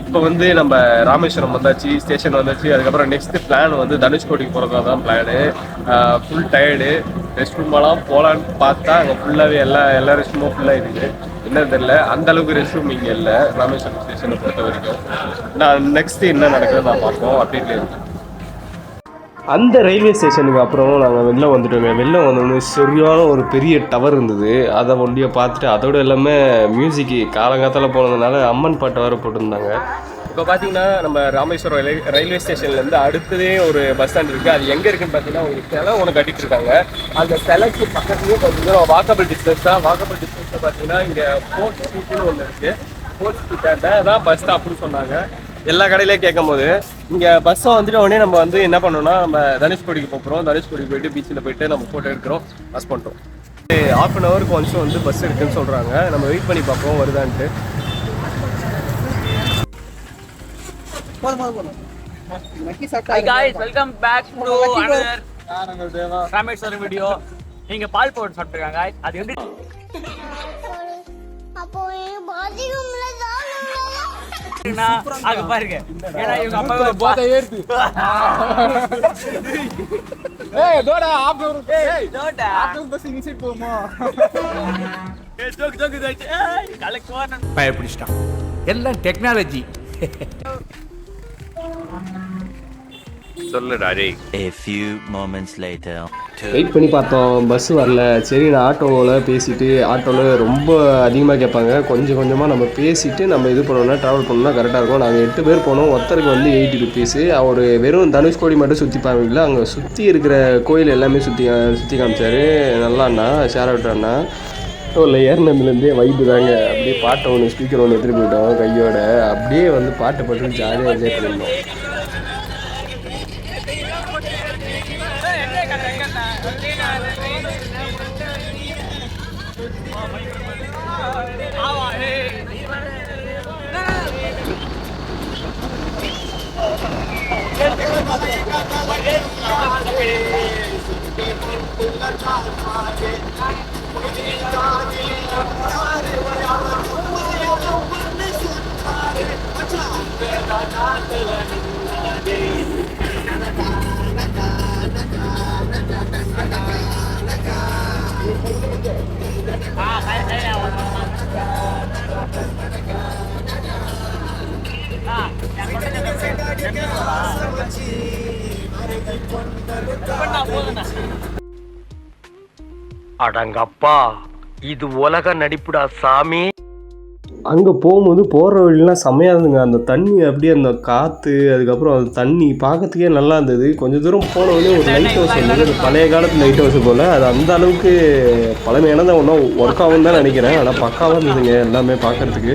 இப்போ வந்து நம்ம ராமேஸ்வரம் வந்தாச்சு ஸ்டேஷன் வந்தாச்சு அதுக்கப்புறம் நெக்ஸ்ட் பிளான் வந்து தனுஷ்கோடிக்கு போகிறதா தான் பிளானு ஃபுல் டயர்டு ரெஸ்ட் ரூமெல்லாம் போகலான்னு பார்த்தா அங்கே ஃபுல்லாகவே எல்லா எல்லா ரெஸ்ட் ரூமும் ஃபுல்லாக இருக்குது என்ன தெரியல. அந்த அளவுக்கு ரெஸ்ட் ரூம் இங்கே இல்லை. ராமேஸ்வரம் ஸ்டேஷனை பொறுத்த வரைக்கும். நான் நெக்ஸ்ட் என்ன நடக்குதுன்னு நான் பார்ப்போம். அப்படின்ட்டு அந்த ரயில்வே ஸ்டேஷனுக்கு அப்புறம் நாங்கள் வெளில வந்துட்டோங்க. வெளில வந்தோடனே சரியான ஒரு பெரிய டவர் இருந்தது. அதை ஒண்டியை பார்த்துட்டு அதோட எல்லாமே மியூசிக்கு காலங்காத்தால் போனதுனால அம்மன் பாட்டு வேறு போட்டிருந்தாங்க. இப்போ பார்த்தீங்கன்னா நம்ம ராமேஸ்வரம் ரயில்வே ரயில்வே ஸ்டேஷன்லேருந்து அடுத்ததே ஒரு பஸ் ஸ்டாண்ட் இருக்குது அது எங்கே இருக்குன்னு பார்த்தீங்கன்னா ஒரு சிலை ஒன்று கட்டிட்டுருக்காங்க. அந்த சிலைக்கு பக்கத்துலேயே பார்த்தீங்கன்னா வாக்கபிள் டிஸ்டன்ஸ் தான். வாக்கபிள் டிஸ்டன்ஸில் பார்த்தீங்கன்னா இங்கே போர்ட் ஸ்ட்ரீட்னு ஒன்று இருக்குது போர்ட் ஸ்ட்ரீட் தான் பஸ் ஸ்டாப்னு சொன்னாங்க. எல்லா கடையிலையும் கேட்கும் போது இங்கே பஸ்ஸை வந்துட்டு உடனே நம்ம வந்து என்ன பண்ணோம்னா நம்ம தனுஷ்கோடிக்கு போகிறோம் தனுஷ்கோடி போயிட்டு பீச்சில் போயிட்டு நம்ம ஃபோட்டோ எடுக்கிறோம். பஸ் பண்ணுறோம் ஹாஃப் அன் ஹவருக்கு ஒன்ஸ் வந்து பஸ் இருக்குன்னு சொல்கிறாங்க நம்ம வெயிட் பண்ணி பார்ப்போம் வருதான்ட்டு. to another ராமேஸ்வரம் வீடியோ நீங்க பால் பவுடர் சாப்பிட்டுருக்காங்க. அது எப்படி அங்க பாருங்க. ஏன்னா இவங்க அப்பா போதை ஏறுது ஏய் தோடா ஆப்டர் ஏய் பஸ் இன்சைட் போமா ஏய் ஏய் கலெக்ட் வான பயப்பிடிச்சிட்டான். எல்லாம் டெக்னாலஜி சொல்லுடா டேய். A few moments later. Wait பண்ணி பார்த்தோம். பஸ் வரல. சரி நான் ஆட்டோவில் பேசிட்டு ஆட்டோவில் ரொம்ப அதிகமாக கேட்பாங்க. கொஞ்சம் கொஞ்சமாக நம்ம பேசிட்டு நம்ம இது பண்ணோம்னா ட்ராவல் பண்ணோம்னா கரெக்டாக இருக்கும். நாங்கள் எட்டு பேர் போனோம். ஒருத்தருக்கு வந்து எயிட்டி ருபீஸு அவர் வெறும் தனுஷ்கோடி மட்டும் சுற்றி பாருங்களா அங்கே சுற்றி இருக்கிற கோயில் எல்லாமே சுற்றி சுற்றி காமிச்சாரு. நல்லா அண்ணா ஷேர் அவுட் அண்ணா. இல்லை ஏறினதுலேருந்தே வைப்பு தாங்க. அப்படியே பாட்டை ஒன்று ஸ்பீக்கர் ஒன்று எடுத்துகிட்டு போயிட்டோம் கையோட. அப்படியே வந்து பாட்டை போட்டு ஜாலியாக என்ஜாய் பண்ணியிருந்தோம் ஆவா அடங்கப்பா இது உலக நடிப்புடா சாமி. அங்கே போகும்போது போகிற வழிலாம் செம்மையாக இருந்துங்க அந்த தண்ணி அப்படியே அந்த காற்று அதுக்கப்புறம் அந்த தண்ணி பார்க்கறதுக்கே நல்லா இருந்தது. கொஞ்சம் தூரம் போன உடனே ஒரு லைட் ஹவுஸ் இருந்தது. பழைய காலத்து லைட் ஹவுஸ் போல். அது அந்த அளவுக்கு பழமையானதான் ஒன்றும் ஒர்க் ஆகும் தான் நினைக்கிறேன். ஆனால் பக்காவாக இருந்ததுங்க. எல்லாமே பார்க்கறதுக்கு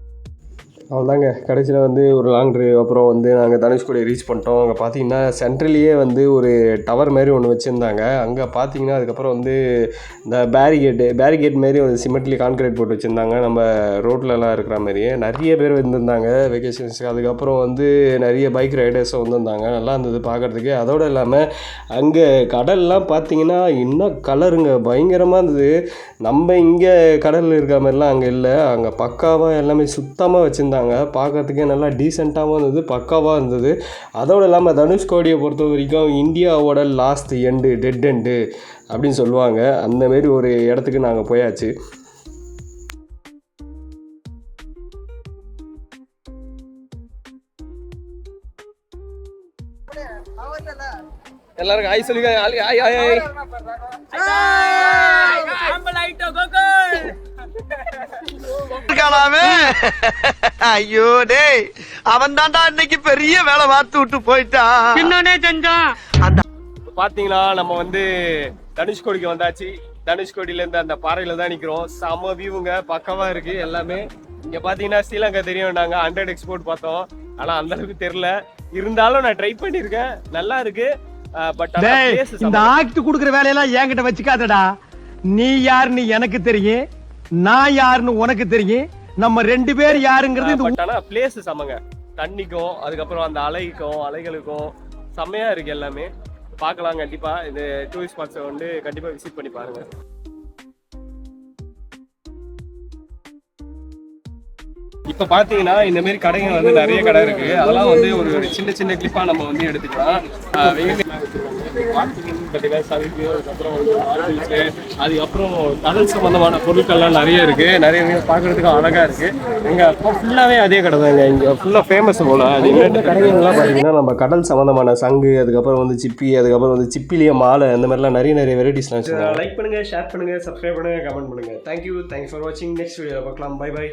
அவ்வளோதாங்க. கடைசியில் வந்து ஒரு லாங் ட்ரைவ் அப்புறம் வந்து நாங்கள் தனுஷ்கோடி ரீச் பண்ணிட்டோம். அங்கே பார்த்தீங்கன்னா சென்ட்ரலேயே வந்து ஒரு டவர் மாதிரி ஒன்று வச்சுருந்தாங்க. அங்கே பார்த்தீங்கன்னா அதுக்கப்புறம் வந்து இந்த பேரிகேட்டு பேரிகேட் மாரி ஒரு சிமெண்ட்லி கான்கிரீட் போட்டு வச்சுருந்தாங்க. நம்ம ரோட்லலாம் இருக்கிற மாதிரியே. நிறைய பேர் வந்திருந்தாங்க வெக்கேஷன்ஸுக்கு அதுக்கப்புறம் வந்து நிறைய பைக் ரைடர்ஸும் வந்திருந்தாங்க. நல்லா இருந்தது பார்க்குறதுக்கு அதோடு இல்லாமல் அங்கே கடல்லாம் பார்த்தீங்கன்னா இன்னும் கலருங்க பயங்கரமாக இருந்தது. நம்ம இங்கே கடலில் இருக்கிற மாதிரிலாம் அங்கே இல்லை. அங்கே பக்காவாக எல்லாமே சுத்தமாக வச்சுருந்தாங்க. பார்க்கறதுக்கே நல்லா டீசெண்டாகவும் இருந்தது பக்காவாக இருந்தது. அதோடு இல்லாமல் தனுஷ்கோடியை பொறுத்த வரைக்கும் இந்தியாவோட லாஸ்ட் எண்டு டெட் எண்டு அப்படின்னு சொல்லுவாங்க. அந்த மாரி ஒரு இடத்துக்கு நாங்கள் போயாச்சு. எல்லாருக்கும் ஆய் சொல்லுங்க. ஆய் ஆம்பல் ஐட்டோ கோகுல். இருக்கானாமே ஐயோ டேய் அவன் தான்டா இன்னைக்கு பெரிய வேலை பார்த்து விட்டு போயிட்டான் என்னன்னே செஞ்சான் இப்போ பார்த்தீங்கன்னா நம்ம வந்து தனுஷ்கோடிக்கு வந்தாச்சு. தனுஷ்கோடியிலேருந்து அந்த பாறையில் தான் நிற்கிறோம் செம வியூவுங்க பக்கமாக இருக்குது எல்லாமே. இங்கே பார்த்தீங்கன்னா ஸ்ரீலங்கா தெரியும் நாங்கள் ஹண்ட்ரட் எக்ஸ்போர்ட் பார்த்தோம். ஆனா அந்த அளவுக்கு தெரியல. இருந்தாலும் நான் ட்ரை பண்ணியிருக்கேன். நல்லா இருக்கு. பட் இந்த ஆக்ட் குடுக்குற வேலையெல்லாம் என்கிட்ட வச்சுக்காதடா. நீ யாருன்னு எனக்கு தெரியும். நான் யாருன்னு உனக்கு தெரியும். நம்ம ரெண்டு பேர் யாருங்கிறது இந்த ஆனா பிளேஸ் சமங்க. தண்ணிக்கும் அதுக்கப்புறம் அந்த அலைக்கும் அலைகளுக்கும் செம்மையா இருக்கு எல்லாமே. பார்க்கலாம் கண்டிப்பா. இந்த டூரிஸ்ட் ஸ்பாட்ஸை வந்து கண்டிப்பா விசிட் பண்ணி பாருங்க. இப்ப பாத்தீங்கன்னா இந்த மாதிரி கடைங்க வந்து நிறைய கடை இருக்கு. அதெல்லாம் வந்து ஒரு சின்ன சின்ன கிளிப்பா நம்ம வந்து எடுத்துக்கலாம். அதுக்கப்புறம் கடல் சம்பந்தமான பொருட்கள்லாம் நிறைய இருக்கு. நிறைய பேர் பார்க்கறதுக்கு அழகா இருக்கு. இங்க ஃபுல்லாவே அதே கடை தாங்க இங்க. ஃபுல்லா ஃபேமஸ் போல. அது என்னென்ன கடைகள்லாம் பார்த்தீங்கன்னா நம்ம கடல் சம்பந்தமான சங்கு அதுக்கப்புறம் வந்து சிப்பி அதுக்கப்புறம் வந்து சிப்பிலிய மாலை அந்த மாதிரிலாம் நிறைய நிறைய வெரைட்டிஸ்லாம் வச்சுருக்காங்க. லைக் பண்ணுங்க ஷேர் பண்ணுங்க சப்ஸ்கிரைப் பண்ணுங்க கமெண்ட் பண்ணுங்க. தேங்க்யூ தேங்க்ஸ் ஃபார் வாட்சிங் நெக்ஸ்ட் வீடியோ பார்க்கலாம். Bye bye